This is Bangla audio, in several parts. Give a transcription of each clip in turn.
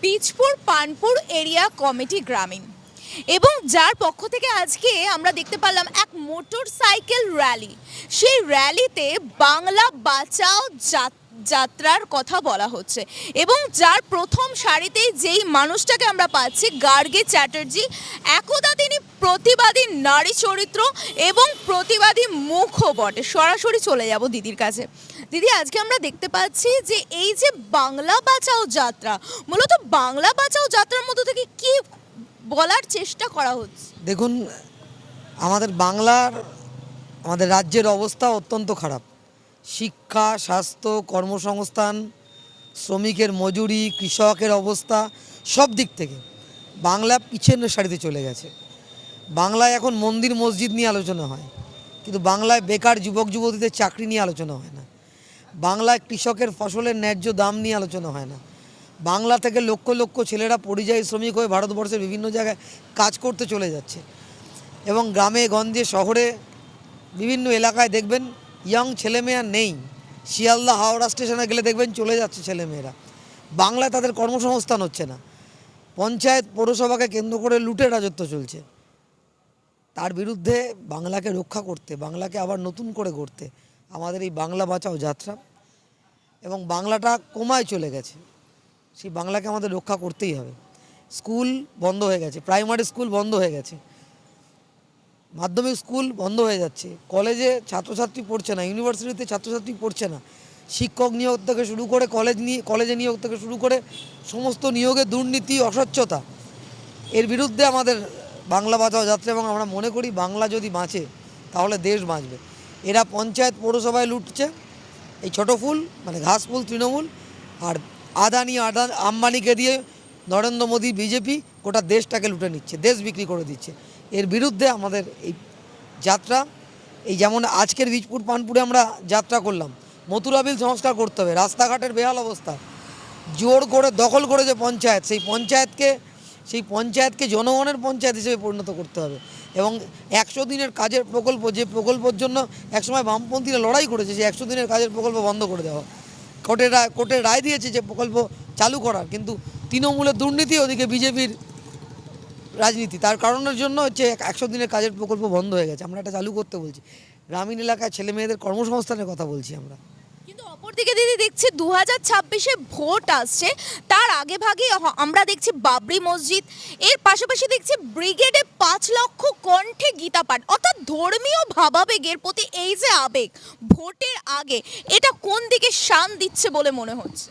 বীজপুর পানপুর এরিয়া কমিটি গ্রামীণ। এবং যার পক্ষ থেকে আজকে আমরা দেখতে পারলাম এক মোটর সাইকেল র্যালি। সেই র্যালিতে বাংলা বাঁচাও যাত- যাত্রার কথা বলা হচ্ছে। এবং যার প্রথম সারিতেই যেই মানুষটাকে আমরা পাচ্ছি, গার্গে চ্যাটার্জি, একদা তিনি প্রতিবাদী নারী চরিত্র এবং প্রতিবাদী মুখও বটে। সরাসরি চলে যাব দিদির কাছে। দিদি, আজকে আমরা দেখতে পাচ্ছি যে এই যে বাংলা বাঁচাও যাত্রা, মূলত বাংলা বাঁচাও যাত্রার মধ্যে থেকে কি বলার চেষ্টা করা হচ্ছে? দেখুন, আমাদের বাংলার, আমাদের রাজ্যের অবস্থা অত্যন্ত খারাপ। শিক্ষা, স্বাস্থ্য, কর্মসংস্থান, শ্রমিকের মজুরি, কৃষকের অবস্থা, সব দিক থেকে বাংলা পিছনের সারিতে চলে গেছে। বাংলায় এখন মন্দির, মসজিদ নিয়ে আলোচনা হয়, কিন্তু বাংলায় বেকার যুবক যুবতীদের চাকরি নিয়ে আলোচনা হয় না। বাংলায় কৃষকের ফসলের ন্যায্য দাম নিয়ে আলোচনা হয় না। বাংলা থেকে লক্ষ লক্ষ ছেলেরা পরিযায়ী শ্রমিক হয়ে ভারতবর্ষের বিভিন্ন জায়গায় কাজ করতে চলে যাচ্ছে। এবং গ্রামে, গঞ্জে, শহরে বিভিন্ন এলাকায় দেখবেন ইয়ং ছেলেমেয়া নেই। শিয়ালদা, হাওড়া স্টেশনে গেলে দেখবেন চলে যাচ্ছে ছেলেমেয়েরা। বাংলায় তাদের কর্মসংস্থান হচ্ছে না। পঞ্চায়েত, পৌরসভাকে কেন্দ্র করে লুটে রাজত্ব চলছে। তার বিরুদ্ধে বাংলাকে রক্ষা করতে, বাংলাকে আবার নতুন করে গড়তে। আমাদের এই বাংলা বাঁচাও যাত্রা। এবং বাংলাটা কমায় চলে গেছে। সেই বাংলাকে আমাদের রক্ষা করতেই হবে। স্কুল বন্ধ হয়ে গেছে। প্রাইমারি স্কুল বন্ধ হয়ে গেছে। মাধ্যমিক স্কুল বন্ধ হয়ে যাচ্ছে। কলেজে ছাত্রছাত্রী পড়ছে না। ইউনিভার্সিটিতে ছাত্রছাত্রী পড়ছে না। শিক্ষক নিয়োগ থেকে শুরু করে কলেজ নিয়ে, কলেজে নিয়োগ থেকে শুরু করে সমস্ত নিয়োগে দুর্নীতি অস্বচ্ছতা এর বিরুদ্ধে আমাদের বাংলা বাঁচাও যাত্রা। এবং আমরা মনে করি বাংলা যদি বাঁচে, তাহলে দেশ বাঁচবে। এরা পঞ্চায়েত পৌরসভায় লুটছে। এই ছোট ফুল মানে ঘাস ফুল, তৃণমূল, আর আদানি, আদা, আম্বানিকে দিয়ে নরেন্দ্র মোদী, বিজেপি গোটা দেশটাকে লুটে নিচ্ছে, দেশ বিক্রি করে দিচ্ছে। এর বিরুদ্ধে আমাদের এই যাত্রা, এই যেমন আজকের বীজপুর, পানপুরে আমরা যাত্রা করলাম, মথুরা বিল সংস্কার করতে হবে, রাস্তাঘাটের বেহাল অবস্থা। জোর করে, দখল করে যে পঞ্চায়েত, সেই পঞ্চায়েতকে সেই পঞ্চায়েতকে জনগণের পঞ্চায়েত হিসেবে পরিণত করতে হবে। এবং একশো দিনের কাজের প্রকল্প, যে প্রকল্পের জন্য একসময় বামপন্থীরা লড়াই করেছে, যে একশো দিনের কাজের প্রকল্প বন্ধ করে দেওয়া কোর্টের রায় কোর্টের রায় দিয়েছে যে প্রকল্প চালু করার, কিন্তু তৃণমূলের দুর্নীতি ওদিকে বিজেপির রাজনীতি। তার কারণের জন্য হচ্ছে একশো দিনের কাজের প্রকল্প বন্ধ হয়ে গেছে। আমরা এটা চালু করতে বলছি। গ্রামীণ এলাকায় ছেলে মেয়েদের কর্মসংস্থানের কথা বলছি আমরা। কিন্তু অপরদিকে দিদি দেখছি দু হাজার ভোট আসছে। তার আগে ভাগে আমরা দেখছি বাবরি মসজিদ। এর পাশাপাশি দেখছি ব্রিগেডে পাঁচ লক্ষ কণ্ঠে গীতা পাঠ অর্থাৎ ধর্মীয় ভাবাবেগের প্রতি এই যে আবেগ, ভোটের আগে, এটা কোন দিকে শান দিচ্ছে বলে মনে হচ্ছে?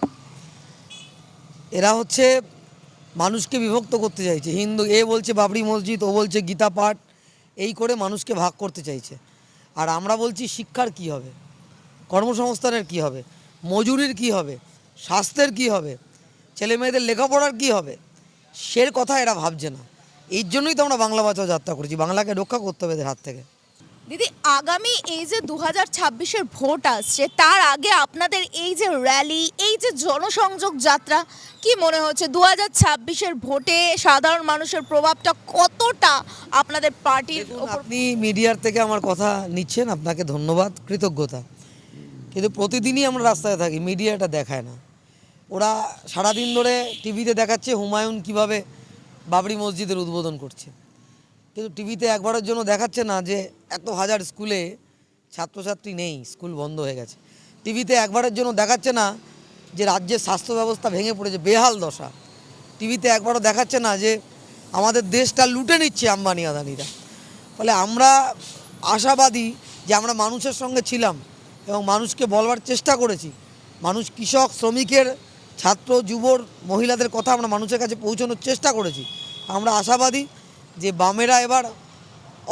এরা হচ্ছে মানুষকে বিভক্ত করতে চাইছে। হিন্দু এ বলছে বাবরি মসজিদ, ও বলছে গীতা পাঠ এই করে মানুষকে ভাগ করতে চাইছে। আর আমরা বলছি শিক্ষার কি হবে? কর্মসংস্থানের কি হবে? মজুরির কি হবে? স্বাস্থ্যের কি হবে? ছেলে মেয়েদের লেখাপড়ার কি হবে? সের কথা এরা ভাবছে না। এই জন্যই তো আমরা বাংলা বাঁচাও যাত্রা করেছি। বাংলাকে রক্ষা করতে হবে এদের হাত থেকে। দিদি আগামী এই যে দু হাজার ছাব্বিশের ভোট আসছে তার আগে আপনাদের এই যে র্যালি এই যে জনসংযোগ যাত্রা কি মনে হচ্ছে? দু হাজার ছাব্বিশের ভোটে সাধারণ মানুষের প্রভাবটা কতটা আপনাদের পার্টির আপনি মিডিয়ার থেকে আমার কথা নিচ্ছেন। আপনাকে ধন্যবাদ কৃতজ্ঞতা। কিন্তু প্রতিদিনই আমরা রাস্তায় থাকি মিডিয়াটা দেখায় না। ওরা সারাদিন ধরে টিভিতে দেখাচ্ছে হুমায়ুন কীভাবে বাবরি মসজিদের উদ্বোধন করছে। কিন্তু টিভিতে একবারের জন্য দেখাচ্ছে না যে এত হাজার স্কুলে ছাত্রছাত্রী নেই, স্কুল বন্ধ হয়ে গেছে। টিভিতে একবারের জন্য দেখাচ্ছে না যে রাজ্যের স্বাস্থ্য ব্যবস্থা ভেঙে পড়েছে, বেহাল দশা। টিভিতে একবারও দেখাচ্ছে না যে আমাদের দেশটা লুটে নিচ্ছে আম্বানি আদানিরা। ফলে আমরা আশাবাদী যে আমরা মানুষের সঙ্গে ছিলাম এবং মানুষকে বলবার চেষ্টা করেছি। মানুষ কৃষক, শ্রমিকের ছাত্র, যুবর, মহিলাদের কথা আমরা মানুষের কাছে পৌঁছানোর চেষ্টা করেছি। আমরা আশাবাদী যে বামেরা এবার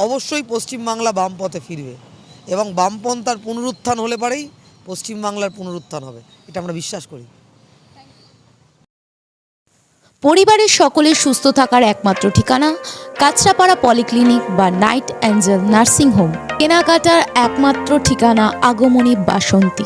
অবশ্যই পশ্চিমবাংলা বাম পথে ফিরবে এবং বামপন্থার পুনরুত্থান হলে পারেই পশ্চিমবাংলার পুনরুত্থান হবে, এটা আমরা বিশ্বাস করি। পরিবারের সকলের সুস্থ থাকার একমাত্র ঠিকানা কাঁচরাপাড়া পলিক্লিনিক বা নাইট অ্যাঞ্জেল নার্সিং হোম। কেনাকাটার একমাত্র ঠিকানা আগমনী বাসন্তী।